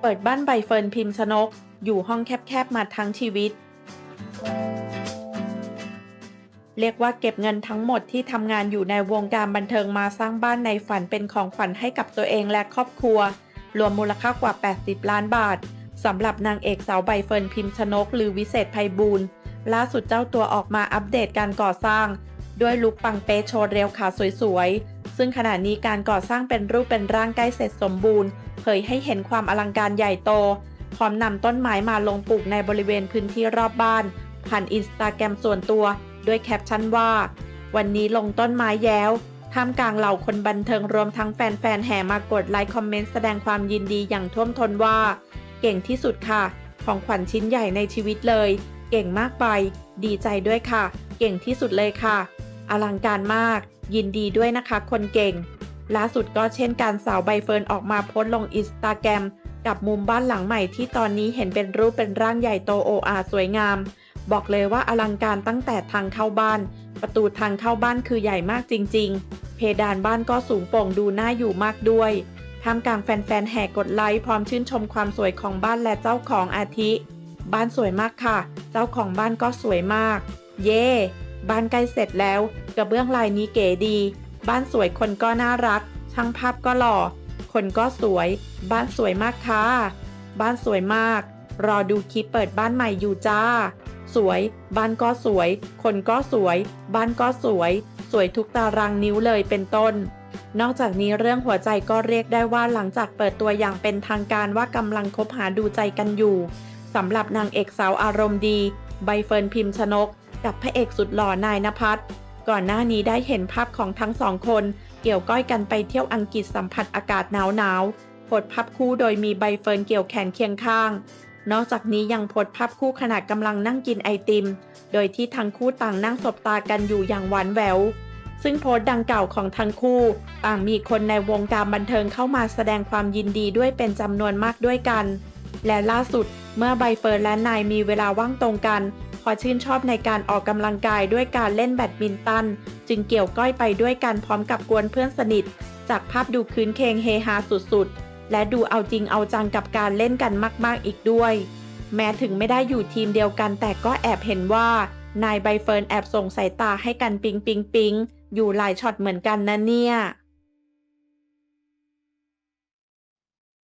เปิดบ้านใบเฟิร์นพิมพ์ชนก อยู่ห้องแคบๆ มาทั้งชีวิต เรียกว่าเก็บเงินทั้งหมดที่ทำงานอยู่ในวงการบันเทิงมาสร้างบ้านในฝันเป็นของขวัญให้กับตัวเองและครอบครัว รวมมูลค่ากว่า 80 ล้านบาทสำหรับนางเอกสาวใบเฟิร์นพิมพ์ชนก หรือวิเศษไพบูลล่าสุดเจ้าตัวออกมาอัปเดตการก่อสร้าง ด้วยลุคปังเป๊ะโชว์เรียวขาสวยๆ ซึ่งขณะนี้การก่อสร้างเป็นรูปเป็นร่างใกล้เสร็จสมบูรณ์ เผยให้เห็นความอลังการใหญ่โต พร้อมนำต้นไม้มาลงปลูกในบริเวณพื้นที่รอบบ้าน ผ่านอินสตาแกรมส่วนตัวด้วยแคปชั่นว่า วันนี้ลงต้นไม้แย้วท่ามกลางเหล่าคนบันเทิงรวมทั้งแฟนๆแห่มากดไลค์คอมเมนต์แสดงความยินดีอย่างท่วมท้นว่า เก่งที่สุดค่ะ ของขวัญชิ้นใหญ่ในชีวิตเลย เก่งมากไป ดีใจด้วยค่ะ เก่งที่สุดเลยค่ะ อลังการมาก ยินดีด้วยนะคะคนเก่ง ล่าสุดก็เช่นการสาวใบเฟิร์นออกมาโพสลงอินสตาแกรมกับมุมบ้านหลังใหม่ที่ตอนนี้เห็นเป็นรูปเป็นร่างใหญ่โตโออาสวยงาม บอกเลยว่าอลังการตั้งแต่ทางเข้าบ้าน ประตูทางเข้าบ้านคือใหญ่มากจริง ๆ เพดานบ้านก็สูงโปร่งดูน่าอยู่มากด้วยท่ามกลางแฟนๆแห่กดไลค์พร้อมชื่นชมความสวยของบ้านและเจ้าของอาทิ บ้านสวยมากค่ะ เจ้าของบ้านก็สวยมาก เย่ บ้านใกล้เสร็จแล้วกระเบื้องลายนี้เก๋ดี บ้านสวยคนก็น่ารัก ช่างภาพก็หล่อ คนก็สวย บ้านสวยมากค่ะบ้านสวยมาก รอดูคลิปเปิดบ้านใหม่อยู่จ้า สวย บ้านก็สวย คนก็สวย บ้านก็สวย สวยทุกตารางนิ้วเลยเป็นต้น นอกจากนี้เรื่องหัวใจก็เรียกได้ว่าหลังจากเปิดตัวอย่างเป็นทางการว่ากำลังคบหาดูใจกันอยู่สำหรับนางเอกสาวอารมณ์ดี ใบเฟิร์นพิมพ์ชนก กับพระเอกสุดหล่อนายนภัสก่อนหน้านี้ได้เห็นภาพของทั้งสองคน เกี่ยวก้อยกันไปเที่ยวอังกฤษสัมผัสอากาศหนาวหนาวๆโพสภาพคู่โดยมีใบเฟิร์นเกี่ยวแขนเคียงข้าง นอกจากนี้ยังโพสภาพคู่ขณะกำลังนั่งกินไอติม โดยที่ทั้งคู่ต่างนั่งสบตากันอยู่อย่างหวานแหววซึ่งโพสต์ดังกล่าวของทั้งคู่ต่างมีคนในวงการบันเทิงเข้ามาแสดงความยินดีด้วยเป็นจำนวนมากด้วยกัน และล่าสุดเมื่อใบเฟิร์นและนายมีเวลาว่างตรงกัน พอชื่นชอบในการออกกำลังกายด้วยการเล่นแบดมินตัน จึงเกี่ยวก้อยไปด้วยกันพร้อมกับกวนเพื่อนสนิท จากภาพดูคืนเคงเฮฮาสุดๆ และดูเอาจริงเอาจังกับการเล่นกันมากๆอีกด้วย แม้ถึงไม่ได้อยู่ทีมเดียวกันแต่ก็แอบเห็นว่า นายใบเฟิร์นแอบส่งสายตาให้กันปิงปิงปิงอยู่หลายช็อตเหมือนกันนะเนี่ย